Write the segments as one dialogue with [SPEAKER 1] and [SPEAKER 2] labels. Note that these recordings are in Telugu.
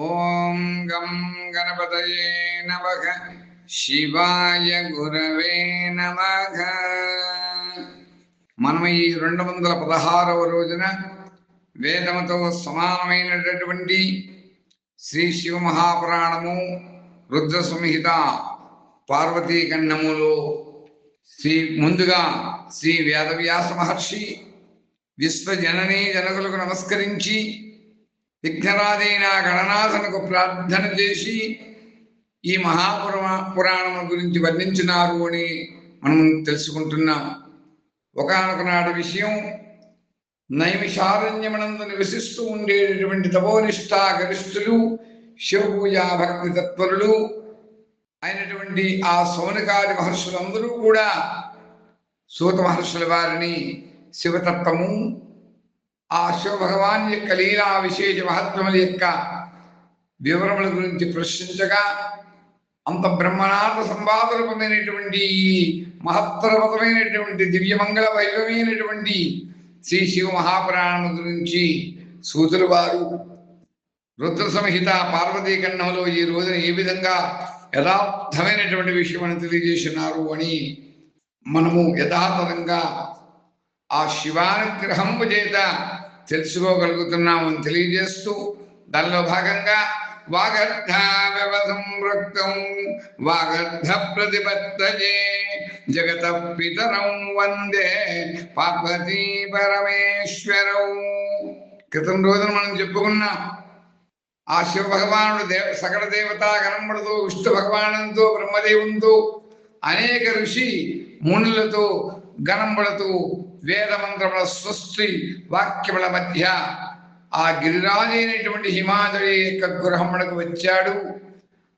[SPEAKER 1] ఓం గం గణపతయే నమః. శివాయ గురవే నమః. మనం ఈ రెండు వందల పదహారవ రోజున వేదముతో సమానమైనటువంటి శ్రీ శివ మహాపురాణము రుద్ర సంహిత పార్వతీ ఖండములో శ్రీ ముందుగా శ్రీ వేదవ్యాస మహర్షి విశ్వజననీ జనకులకు నమస్కరించి విఘ్నరాజైన గణనాథనకు ప్రార్థన చేసి ఈ మహాపురా పురాణం గురించి వర్ణించినారు అని మనం తెలుసుకుంటున్నాం. ఒకనొక విషయం నైమిషారణ్యమనందు నివసిస్తూ ఉండేటటువంటి తపోనిష్టా గరిష్ఠులు శివపూజా భక్తి తత్పరులు అయినటువంటి ఆ సౌనకాది మహర్షులందరూ కూడా సూత మహర్షుల వారిని శివతత్వము ఆ శివభగవాన్ యొక్క లీలా విశేష మహత్వముల యొక్క వివరముల గురించి ప్రశ్నించగా అంత బ్రహ్మనాథ సంవాద పొందినటువంటి ఈ మహత్తరవతమైనటువంటి దివ్యమంగళ వైభవమైనటువంటి శ్రీ శివ మహాపురాణం గురించి సూతులు వారు రుద్ర సంహిత పార్వతీ కన్నంలో ఈ రోజున ఏ విధంగా యథార్థమైనటువంటి విషయం తెలియజేసినారు అని మనము యథాతథంగా ఆ శివానుగ్రహం చేత తెలుసుకోగలుగుతున్నామని తెలియజేస్తూ దానిలో భాగంగా వాగర్ధ వ్యవసంరక్తం వాగర్ధ ప్రతిపత్తజే జగత పితరం వందే పార్వతీ పరమేశ్వరం. క్రితం రోజున మనం చెప్పుకున్నాం ఆ శివ భగవానుడు దేవ సకల దేవతా గణములతో విష్ణు భగవానంతో బ్రహ్మదేవునితో అనేక ఋషి మునులతో గణంబడుతూ వేదమంత్రముల స్వస్తి వాక్యముల మధ్య ఆ గిరిరాజు అయినటువంటి హిమాచలి యొక్క గృహములకు వచ్చాడు.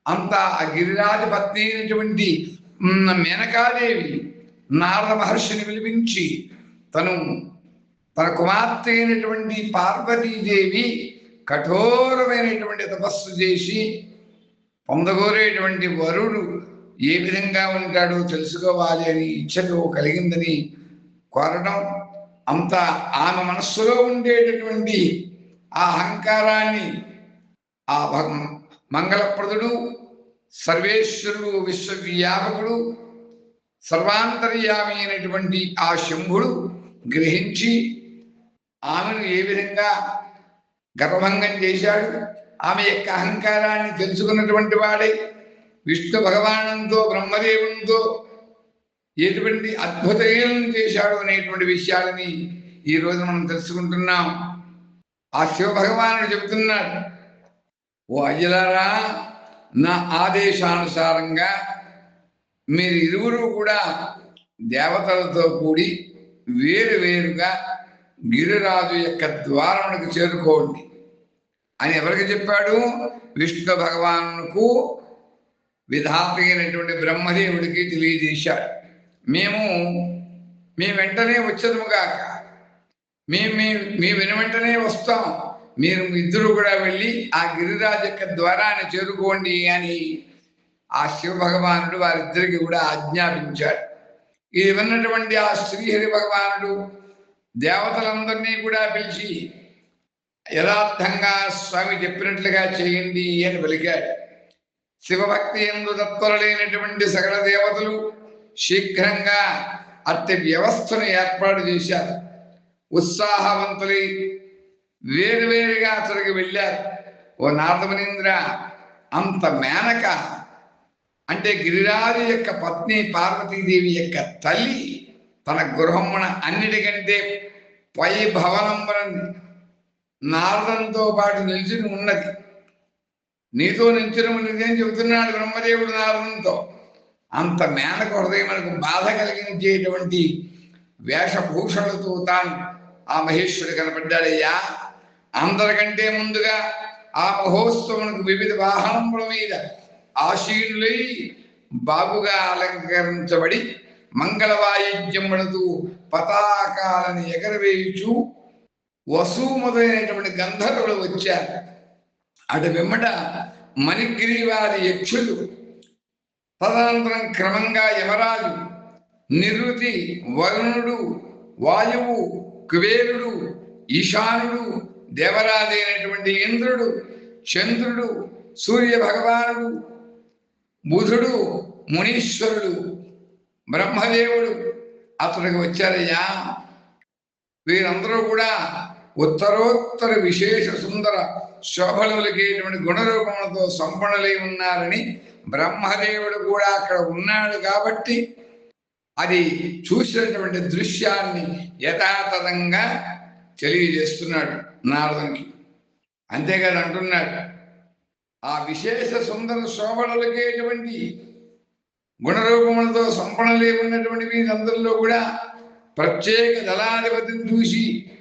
[SPEAKER 1] అంత ఆ గిరిరాజు పత్ని అయినటువంటి మేనకాదేవి నారద మహర్షిని పిలిపించి తను తన కుమార్తె అయినటువంటి పార్వతీదేవి కఠోరమైనటువంటి తపస్సు చేసి పొందగోరేటువంటి వరుడు ఏ విధంగా ఉంటాడో తెలుసుకోవాలి అని ఇచ్చతో కలిగిందని కోరడం అంత ఆమె మనస్సులో ఉండేటటువంటి ఆ అహంకారాన్ని ఆ మంగళప్రదుడు సర్వేశ్వరుడు విశ్వవ్యాపకుడు సర్వాంతర్యామి అయినటువంటి ఆ శంభుడు గ్రహించి ఆమెను ఏ విధంగా గర్వభంగం చేశాడు ఆమె యొక్క అహంకారాన్ని తెలుసుకున్నటువంటి వాడే విష్ణు భగవానంతో బ్రహ్మదేవునితో ఎటువంటి అద్భుతయం చేశాడు అనేటువంటి విషయాలని ఈ రోజు మనం తెలుసుకుంటున్నాం. ఆ శివ భగవానుడు చెబుతున్నాడు ఓ అయ్యలారా నా ఆదేశానుసారంగా మీరు ఇరువురు కూడా దేవతలతో కూడి వేరు వేరుగా గిరిరాజు యొక్క ద్వారమునకు చేరుకోండి. అని ఎవరికి చెప్పాడు? విష్ణు భగవానుకు విధాత అయినటువంటి బ్రహ్మదేవుడికి తెలియజేశాడు. మేము మీ వెంటనే వచ్చేదముగాక. మేము మీ మీ వెను వెంటనే వస్తాం. మీరు ఇద్దరు కూడా వెళ్ళి ఆ గిరిరాజు యొక్క ద్వారాన్ని చేరుకోండి అని ఆ శివ భగవానుడు వారిద్దరికి కూడా ఆజ్ఞాపించాడు. ఇది విన్నటువంటి ఆ శ్రీహరి భగవానుడు దేవతలందరినీ కూడా పిలిచి యథార్థంగా స్వామి చెప్పినట్లుగా చేయండి అని పలికాడు. శివభక్తి ఎందు తత్పరులైనటువంటి సకల దేవతలు శీఘ్రంగా అట్టి వ్యవస్థను ఏర్పాటు చేశారు. ఉత్సాహవంతులై వేరువేరుగా అతడికి వెళ్ళారు. ఓ నారదమునీంద్ర అంత మేనక అంటే గిరిరాజు యొక్క పత్ని పార్వతీదేవి యొక్క తల్లి తన గృహమున అన్నిటికంటే పై భవనమున నారదంతో పాటు నిలిచి ఉన్నది. నీతో నిలిచిన నిజం చెబుతున్నాడు బ్రహ్మదేవుడు నారదంతో. అంత మేనక హృదయమునకు బాధ కలిగించేటువంటి వేషభూషణలతో తాను ఆ మహేశ్వరుడు కనపడ్డాడయ్యా. అందరికంటే ముందుగా ఆ మహోత్సవమునకు వివిధ వాహనముల మీద ఆశీనులై బాగుగా అలంకరించబడి మంగళ వాయిద్యములతో పతాకాలను ఎగరవేయుచు వసూ మొదలైనటువంటి గంధర్వులు వచ్చారు అటు వెమ్మట మణిగిరివారి యక్షులు తదనంతరం క్రమంగా యమరాజు నిరుతి వరుణుడు వాయువు కుబేరుడు ఈశానుడు దేవరాజైనటువంటి ఇంద్రుడు చంద్రుడు సూర్య భగవానుడు బుధుడు మునీశ్వరుడు బ్రహ్మదేవుడు అతడికి వచ్చారయ్యా. వీరందరూ కూడా ఉత్తరోత్తర విశేష సుందర శోభలకేటువంటి గుణరూపములతో సంపన్నులై ఉన్నారని బ్రహ్మదేవుడు కూడా అక్కడ ఉన్నాడు కాబట్టి అది చూసినటువంటి దృశ్యాన్ని యథాతథంగా తెలియజేస్తున్నాడు నారదునికి. అంతేకాదు అంటున్నాడు. ఆ విశేష సుందర శోభలకేటువంటి గుణరూపములతో సంపణలే ఉన్నటువంటి వీరందరిలో కూడా ప్రత్యేక దళాధిపతిని చూసి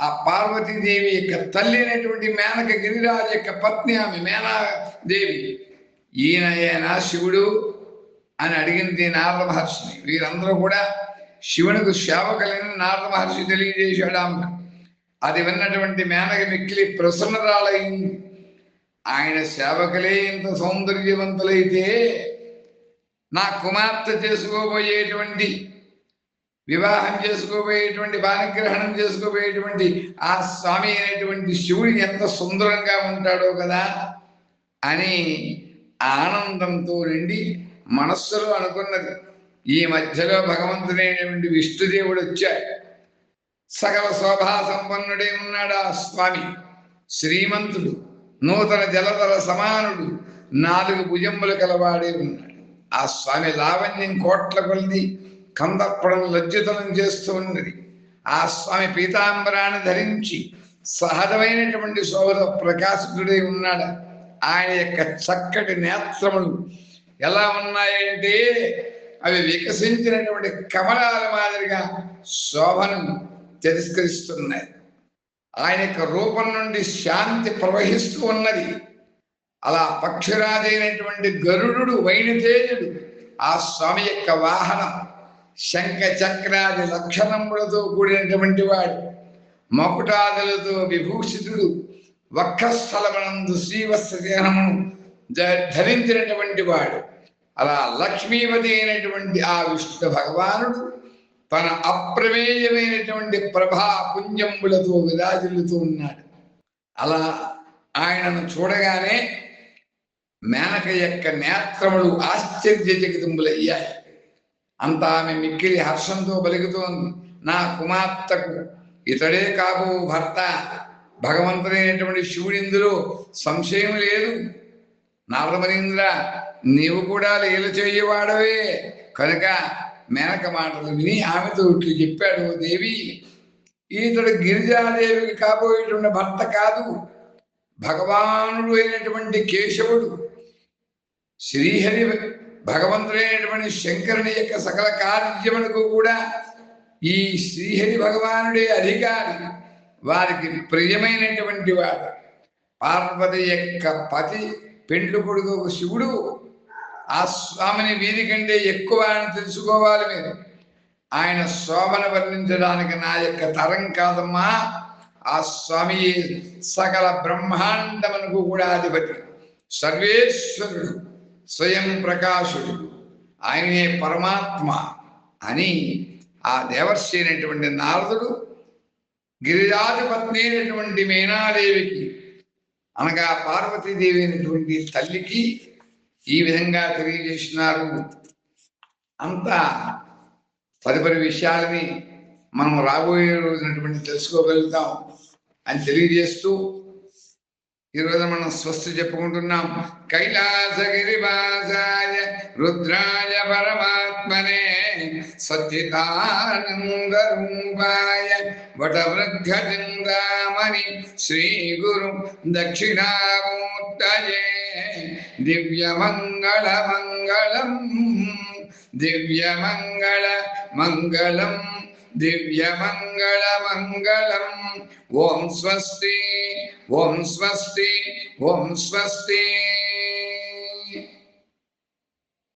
[SPEAKER 1] ఆ పార్వతీదేవి యొక్క తల్లి అనేటువంటి మేనక గిరిరాజు యొక్క పత్ని ఆమె మేనాదేవి ఈయన శివుడు అని అడిగింది నారద మహర్షిని. వీరందరూ కూడా శివునికి సేవకులని నారద మహర్షి తెలియజేశాడు ఆమె. అది విన్నటువంటి మేనక మిక్కిలి ప్రసన్నరాలైంది ఆయన సేవకులే ఇంత సౌందర్యవంతులైతే నా కుమార్తె చేసుకోబోయేటువంటి వివాహం చేసుకోబోయేటువంటి బాలగ్రహణం చేసుకోబోయేటువంటి ఆ స్వామి అయినటువంటి శివుడు ఎంత సుందరంగా ఉంటాడో కదా అని ఆనందంతో నిండి మనస్సులో అనుకున్నది. ఈ మధ్యలో భగవంతుడైనటువంటి విష్ణుదేవుడు వచ్చాడు. సకల శోభా సంపన్నుడే ఉన్నాడు ఆ స్వామి? శ్రీమంతుడు నూతన జలధర సమానుడు నాలుగు భుజములు కలవాడే ఉన్నాడు. ఆ స్వామి లావణ్యం కోట్ల కొలిది కందప్పడం లజ్జితనం చేస్తూ ఉన్నది. ఆ స్వామి పీతాంబరాన్ని ధరించి సహజమైనటువంటి శోభ ప్రకాశితుడై ఉన్నాడు? ఆయన యొక్క చక్కటి నేత్రములు ఎలా ఉన్నాయంటే అవి వికసించినటువంటి కమలాల మాదిరిగా శోభను తిరస్కరిస్తున్నాయి. ఆయన యొక్క రూపం నుండి శాంతి ప్రవహిస్తూ ఉన్నది. అలా పక్షురాజైనటువంటి గరుడు వైనతేజుడు ఆ స్వామి యొక్క వాహనం శంఖ చక్రాది లక్షణములతో కూడినటువంటి వాడు మకుటాదులతో విభూషితుడు వక్షస్థలమనందు శ్రీవత్సహనమును ధరించినటువంటి వాడు. అలా లక్ష్మీపతి అయినటువంటి ఆ విష్ణు భగవానుడు తన అప్రమేయమైనటువంటి ప్రభా పుంజంబులతో విరాజిల్లుతూ ఉన్నాడు. అలా ఆయనను చూడగానే మేనక యొక్క నేత్రములు ఆశ్చర్యచకితంబులయ్యాయి అంతా ఆమె మిక్కిలి హర్షంతో పలుకుతోంది. నా కుమార్తెకు ఇతడే కాబో భర్త. భగవంతుడైనటువంటి శివుడు ఇందులో సంశయం లేదు. నారదమరీంద్ర నీవు కూడా లీల చేయవాడవే. కనుక మేనక మాటలు విని ఆమెతో ఇట్లు చెప్పాడు దేవి. ఈతడు గిరిజాదేవికి కాబోయేటువంటి భర్త కాదు. భగవానుడు అయినటువంటి కేశవుడు. శ్రీహరి భగవంతుడైనటువంటి శంకరుని యొక్క సకల కార్యములకు కూడా ఈ శ్రీహరి భగవానుడే అధికారి. వారికి ప్రియమైనటువంటి వాడు పార్వతి యొక్క పతి పెండ్లు కొడుకు శివుడు. ఆ స్వామిని వీరి కంటే ఎక్కువ అని తెలుసుకోవాలి మీరు. ఆయన శోభను వర్ణించడానికి నా యొక్క తరం కాదమ్మా. ఆ స్వామి సకల బ్రహ్మాండమునకు కూడా అధిపతి. సర్వేశ్వరుడు స్వయం ప్రకాశుడు. ఆయనే పరమాత్మ అని ఆ దేవర్షి అయినటువంటి నారదుడు గిరిజాధిపత్ని అయినటువంటి మీనాదేవికి అనగా పార్వతీదేవి అయినటువంటి తల్లికి ఈ విధంగా తెలియజేసినారు. అంతా తదుపరి విషయాలని మనం రాబోయే రోజునటువంటి తెలుసుకోగలుగుతాం అని తెలియజేస్తూ ఈరోజు మనం స్వస్తి చెప్పుకుంటున్నాం. కైలాసగిరివాసాయ రుద్రాయ పరమాత్మనే स्वस्तिकानन्दरूपाय वटवृद्धचिन्तामणि श्रीगुरु दक्षिणामूर्तये दिव्यमङ्गलमङ्गलम् दिव्यमङ्गलमङ्गलम् दिव्यमङ्गलमङ्गलम् ॐ स्वस्ति ॐ स्वस्ति ॐ स्वस्ति